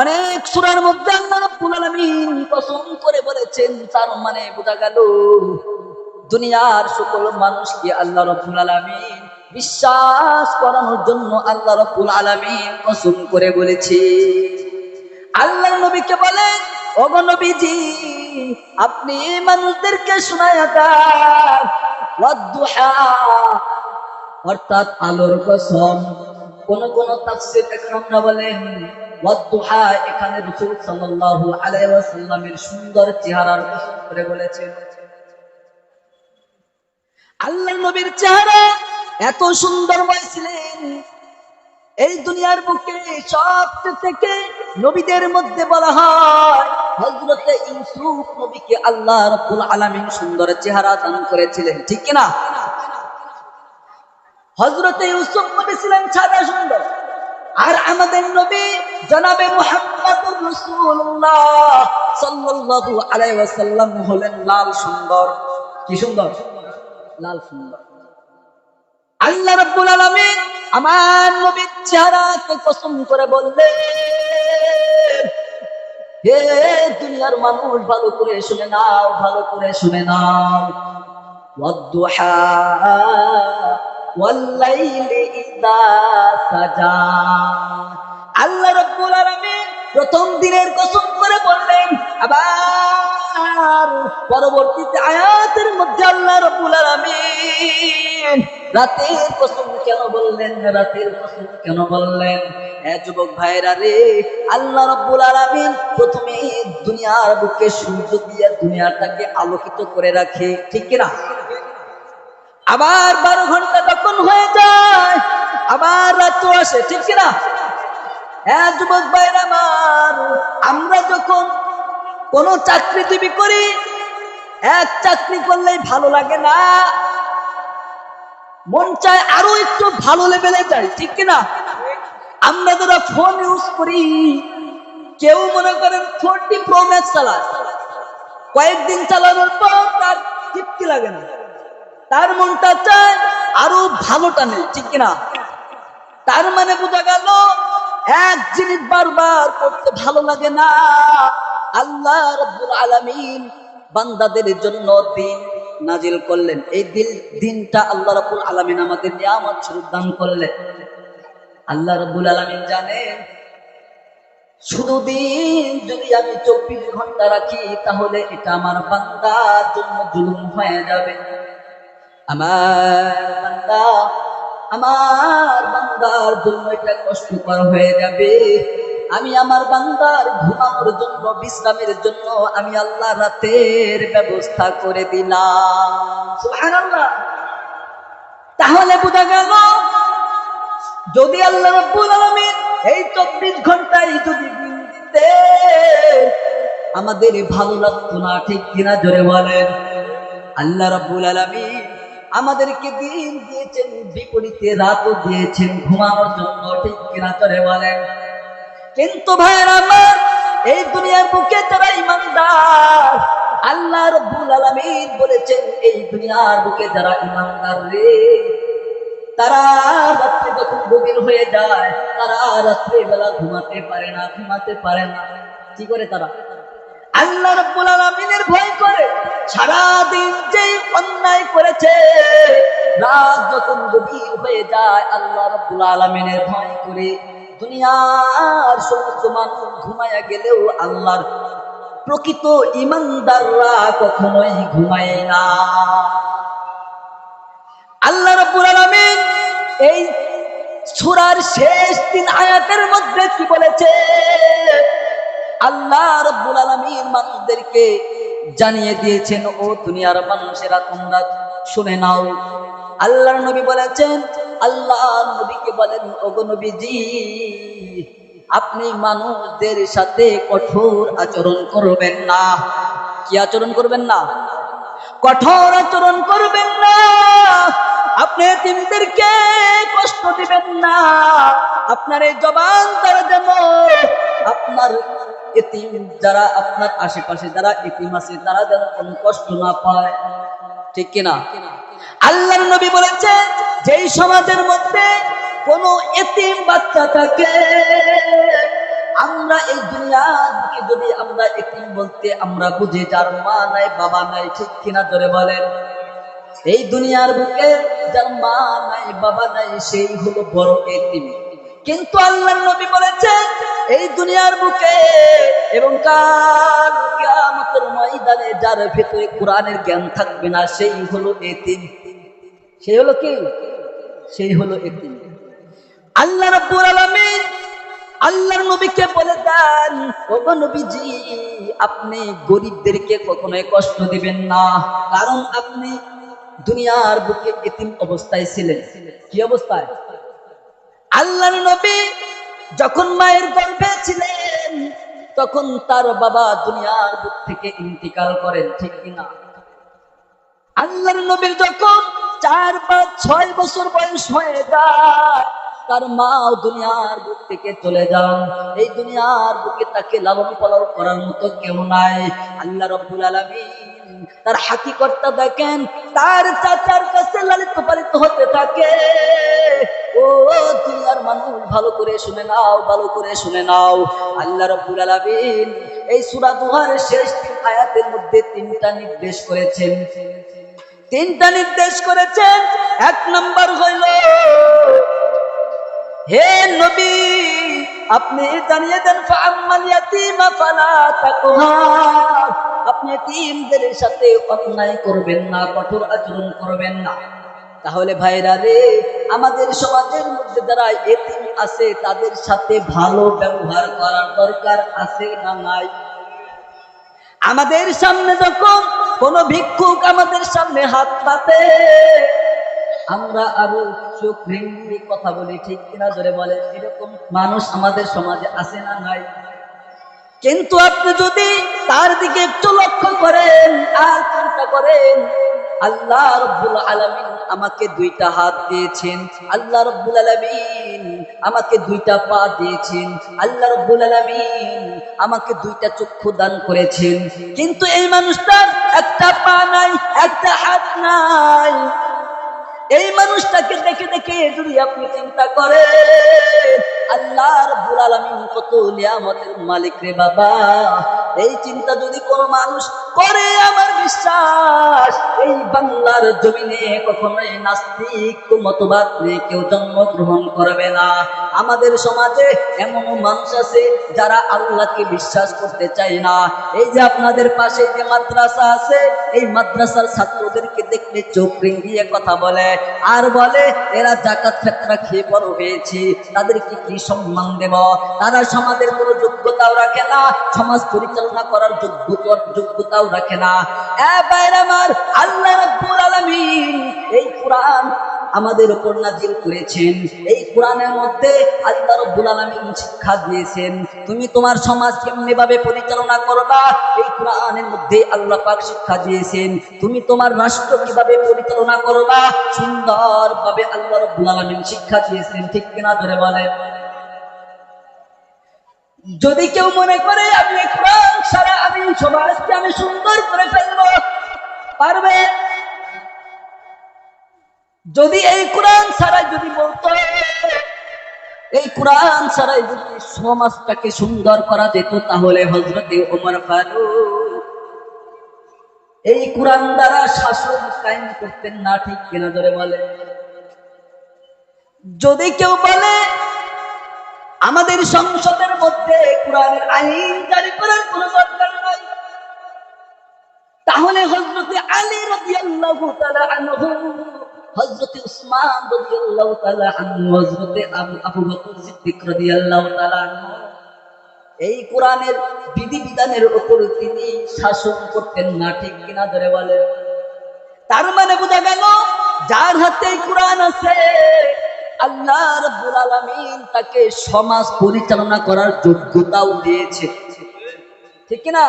অনেক সূরার মধ্যে আল্লাহ রাব্বুল আলামিন কসম করে বলেছেন, তার মানে বোঝা গেল দুনিয়ার সকল মানুষকে আল্লাহ রাব্বুল আলামিন বিশ্বাস করানোর জন্য আল্লাহ রাব্বুল আলামিন কসম করে বলেছে। আল্লাহ নবীকে বলেন, ওগো আপনি মানুষদেরকে শোনায়া দেন অর্থাৎ আলোর কসম। কোন কোন তাফসীর একরামরা বলেন এখানে সুন্দর চেহারার করে বলেছেন। আল্লাহ নবীর চেহারা এত এই দুনিয়ার বুকে সব থেকে নবীদের মধ্যে বলা হয়, হযরতে ইউসুফ নবীকে আল্লাহ রাব্বুল আলামিন সুন্দর চেহারা দান করেছিলেন, ঠিক কি না হযরতে ইউসুফ নবী ছিলেন সাদা সুন্দর, আর আমাদের নবী জনাবে মুহাম্মদুর রাসূলুল্লাহ সাল্লাল্লাহু আলাইহি ওয়াসাল্লাম হলেন লাল সুন্দর। কি সুন্দর? লাল সুন্দর। আল্লাহ রাব্বুল আলামিন আমার নবীর চেহারাকে কসম করে বললেন, হে দুনিয়ার মানুষ, ভালো করে শুনে নাও, ভালো করে শুনে নাও। ওয়াদ্দুহা ওয়াল্লাইলি ইযা সাজা। আল্লাহ রাব্বুল আলামিন প্রথম দিনের কসম করে বললেন, আবার পরবর্তীতে আয়াতের মধ্যে আল্লাহ রাব্বুল আলামিন রাতের কসম কেন বললেন, রাতের কসম কেন বললেন? এ যুবক ভাইরা রে, আল্লাহ রাব্বুল আলামিন প্রথমে দুনিয়ার বুকে সূর্য দিয়ে দুনিয়াটাকে আলোকিত করে রাখে, ঠিক কি না আবার বারো ঘণ্টা যখন হয়ে যায়, আবার রাত্র আসে, ঠিক কি না যুবক ভাইরা আমার যখন কোন চাকরিজীবী করি, এক চাকরি করলেই ভালো লাগে না। মন চায় আরও একটু ভালো লেভেলে যাই, ঠিক কিনা? আমরা যারা ফোন ইউজ করি, কেউ মনে করেন ফোরটি প্রো ম্যাক্স চালায়। কয়েকদিন চালানোর পর তার তৃপ্তি লাগে না। তার মনটা চায় আরও ভালোটা নেই, ঠিক কিনা? তার মানে বোঝা গেল এক জিনিস বারবার করতে ভালো লাগে না। আল্লাহ রব্বুল আলামিন বান্দাদের জন্য দিন নাজিল করলেন। এই দিন, দিনটা আল্লাহ রব্বুল আলামিন আমাদের নিয়ামত স্বরূপ দান করলেন। আল্লাহ রব্বুল আলামিন জানেন, শুধু দিন যদি আমি চব্বিশ ঘণ্টা রাখি, তাহলে এটা আমার বান্দার জন্য জুলুম হয়ে যাবে। আমার বান্দা আমার বান্দার জন্য এটা কষ্টকর হয়ে যাবে। আমি আমার বান্দার ঘুমানোর জন্য, বিশ্রামের জন্য আমি আল্লাহ রাতের ব্যবস্থা করে দিলাম। তাহলে বোঝা গেল, যদি আল্লাহ এই চব্বিশ ঘন্টায় যদি দিতে আমাদের ভালো লাগতো না, ঠিক কিনা জোরে বলেন। আল্লাহ রাব্বুল আলামিন আমাদেরকে দিন দিয়েছেন, বিপরীতে রাতও দিয়েছেন, ঘুমানোর জন্য ঠিক কিনা জোরে বলেন। কিন্তু ভাইয়ের আমার, এই দুনিয়ার বুকে যারা ইমানদার, আল্লাহ রাব্বুল আলামিন বলেছেন, এই দুনিয়ার বুকে যারা ইমানদার রে, তারা রাত্রে যখন গভীর হয়ে যায়, তারা রাত্রে বেলা ঘুমাতে পারে না, ঘুমাতে পারে না। কি করে তারা? আল্লাহ রাব্বুল আলামিনের ভয় করে সারা দিন যে অন্যায় করেছে, রাত যখন গভীর হয়ে যায়, আল্লাহ রাব্বুল আলামিনের ভয় করে দুনিয়ার সমস্ত মানুষ ঘুমায়া গেলেও আল্লাহর প্রকৃত ইমানদাররা কখনোই ঘুমায় না। আল্লাহ রাব্বুল আলামিন এই সূরার শেষ তিন আয়াতের মধ্যে কি বলেছে? আল্লাহ রাব্বুল আলামিন মানুষদেরকে জানিয়ে দিয়েছেন, ও দুনিয়ার মানুষেরা, তোমরা শুনে নাও। আল্লাহর নবী বলেছেন, আল্লাহ নবীকে বলেন, ওগো নবীজি, আপনি মানুষদের সাথে কঠোর আচরণ করবেন না। কি আচরণ করবেন না? কঠোর আচরণ করবেন না। আপনি এতিমদেরকে কষ্ট দিবেন না। আপনার এই জবান তারা যেমন আপনার এতিম যারা আপনার আশেপাশে, যারা এতিম আছে, তারা যেন কোনো কষ্ট না পায়। ঠিক কিনা? আল্লাহ নবী বলেছেন যেই সমাজের মধ্যে কোন এতিম বাচ্চা থাকে, আমরা এই দুনিয়াকে যদি আমরা এতিম বলতে আমরা বুঝি যার মা নাই, বাবা নাই, ঠিক কিনা ধরে বলেন। এই দুনিয়ার বুকে যার মা নাই, বাবা নাই, সেই হলো বড় এতিম। কিন্তু আল্লাহ নবী বলেছেন, এই দুনিয়ার বুকে এবং কাল কিয়ামতের ময়দানে যার ভেতরে কোরআনের জ্ঞান থাকবে না, সেই হলো এতিম। সেই হলো কি? সেই হলো এতিম। আল্লাহ রাব্বুল আলামিন আল্লাহর নবীকে বলে দেন, ওগো নবীজি, আপনি গরিবদেরকে কখনোই কষ্ট দিবেন না, কারণ আপনি দুনিয়ার বুকে এতিম অবস্থায় ছিলেন। কি অবস্থায়? আল্লাহর নবী যখন মায়ের গর্ভে ছিলেন, তখন তার বাবা দুনিয়ার বুক থেকে ইন্তিকাল করেন, ঠিক কিনা? আল্লাহর নবীর যখন চার পাঁচ ছয় বছর বয়স হয়ে যায়, তার মাও দুনিয়ার বুক থেকে চলে যান। এই দুনিয়ার বুকে তাকে লালন পালন করার মতো কেউ নাই। আল্লাহ রব্বুল আলামিন তার হাকিকতটা দেখেন, তার চাচার কাছে লালিত পালিত হতে থাকে। ও, দুনিয়ার মানুষ, ভালো করে শুনে নাও, ভালো করে শুনে নাও। আল্লাহ রব্বুল আলামিন এই সূরা দুহার শেষ আয়াতের মধ্যে তিনটা নির্দেশ করেছেন। তিনটা নির্দেশ করেছেন। এক নম্বর হইল, হে নবী, আপনি জানিয়ে দেন, ফাআম্মাল ইয়াতীমা ফালা তাকহার আপনি এতিমদের সাথে অন্যায় করবেন না, কঠোর আচরণ করবেন না। তাহলে ভাইরা রে, আমাদের সমাজের মধ্যে যারা এতিম আছে, তাদের সাথে ভালো ব্যবহার করার দরকার আছে না নাই? আমাদের সামনে যখন কোন ভিক্ষুক আমাদের সামনে হাত পাতে আমরা আরও চোখ রেঙ্গিয়ে কথা বলি, ঠিক কিনা ধরে বলে এরকম মানুষ আমাদের সমাজে আছে না নাই? কিন্তু আপনি যদি তার দিকে একটু লক্ষ্য করেন, আর চিন্তা করেন, আল্লাহ রব্বুল আলামিন আমাকে দুইটা হাত দিয়েছেন। আল্লাহ রব্বুল আলামিন আমাকে দুইটা পা দিয়েছেন। আল্লাহ রব্বুল আলামিন আমাকে দুইটা চক্ষু দান করেছেন। কিন্তু এই মানুষটার একটা পা নাই, একটা হাত নাই। এই মানুষটাকে দেখে দেখে যদি আপনি চিন্তা করেন, আল্লাহ আলামিন কত নিয়ামতের মালিক রে বাবা। এই চিন্তা যদি মানুষ করে আমার বিশ্বাস, এই বাংলার জমিনে কখনোই নাস্তিক, মতবাদ নিয়ে কেউ জন্মগ্রহণ করবে না। আমাদের সমাজে এমন মানুষ আছে যারা আল্লাহকে বিশ্বাস করতে চায় না। এই যে আপনাদের পাশে যে মাদ্রাসা আছে, এই মাদ্রাসার ছাত্রদেরকে দেখলে চোখ রেঙ্গিয়ে কথা বলে আর বলে, এরা জাকাত ফেতরা খেয়ে বড় হয়েছে, তাদেরকে কি সম্মান দেব? তারা সমাজের কোনো যোগ্যতাও রাখে না, সমাজ পরিচালনা করার যোগ্যতা যোগ্যতাও রাখে না। আমার আল্লাহ রাব্বুল আলামিন এই কোরআন আমাদের উপর নাজিল করেছেন। এই কোরআনের মধ্যে আল্লাহ রাব্বুল আলামিন শিক্ষা দিয়েছেন, তুমি তোমার সমাজ কেমনে ভাবে পরিচালনা করবা এই কোরআনের মধ্যে আল্লাহ পাক শিক্ষা দিয়েছেন, তুমি তোমার রাষ্ট্র কীভাবে পরিচালনা করবা সুন্দরভাবে আল্লাহ রাব্বুল আলামিন শিক্ষা দিয়েছেন, ঠিক কিনা ধরে বলেন? যদি কেউ মনে করে আমি সারা আমি সমাজকে আমি সুন্দর করে ফেলব, পারবে? যদি এই কোরআন ছাড়াই যদি বলতো, এই কোরআন ছাড়াই যদি সমাজটাকে সুন্দর করা যেত, তাহলে হজরতে ওমর ফারুক এই কোরআন দ্বারা শাসন কায়েম করতেন না, ঠিক কিনা ধরে বলে যদি কেউ বলে আমাদের সংসদের মধ্যে কোরআনের আইন জারি করার কোন দরকার নাই। তাহলে হজরতে আলী রাদিয়াল্লাহু তাআলা আনহু উসমান আবু বকর সিদ্দিক এই কোরআনের বিধিবিধানের উপর তিনি শাসন করতেন না, ঠিক কিনা ধরে বলে তার মানে বোঝা গেল, যার হাতে কোরআন আছে আল্লাহ রাব্বুল তাকে সমাজ পরিচালনা করার যোগ্যতাও দিয়েছে। ঠিক না